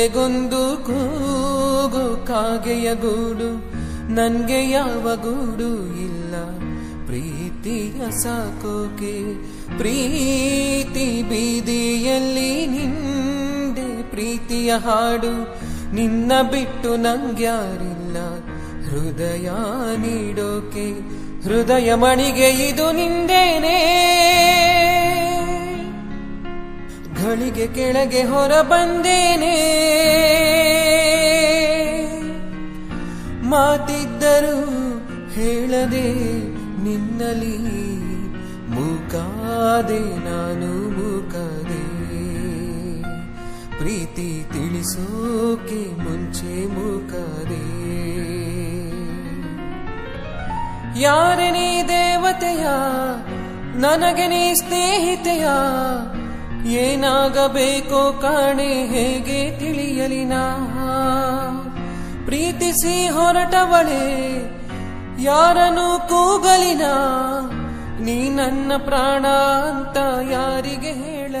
ಎಲೆಗೊಂದು ಕೂಗು, ಕಾಗೆಯ ಗೂಡು, ನನ್ಗೆ ಯಾವ ಗೂಡು ಇಲ್ಲ. ಪ್ರೀತಿಯ ಸಾಕೋಕೆ, ಪ್ರೀತಿ ಬೀದಿಯಲ್ಲಿ ನಿಂದೆ, ಪ್ರೀತಿಯ ಹಾಡು ನಿನ್ನ ಬಿಟ್ಟು ನಂಗ್ಯಾರಿಲ್ಲ. ಹೃದಯ ನೀಡೋಕೆ, ಹೃದಯ ಮಣಿಗೆ ಇದು ನಿಂದೇನೆ. ಗಳಿಗೆ ಕೆಳಗೆ ಹೊರ ಬಂದೇನೆ. ಮಾತಿದ್ದರೂ ಹೇಳದೆ ನಿನ್ನಲಿ ಮೂಕಾದೆ ನಾನು ಮೂಕಾದೆ ಪ್ರೀತಿ ತಿಳಿಸೋಕೆ ಮುಂಚೆ ಮುಕಾದೆ ಯಾರೆ ನೀ ದೇವತೆಯ ನನಗೆ ನೀ ಸ್ನೇಹಿತೆಯ, ಏನಾಗಬೇಕೋ ಕಾಣೆ ಹೇಗೆ ತಿಳಿಯಲಿ ನಾ? ಪ್ರೀತಿಸಿ ಹೊರಟವಳೆ ಯಾರನು ಕೂಗಲಿನ? ನೀ ನನ್ನ ಪ್ರಾಣ ಅಂತ ಯಾರಿಗೆ ಹೇಳ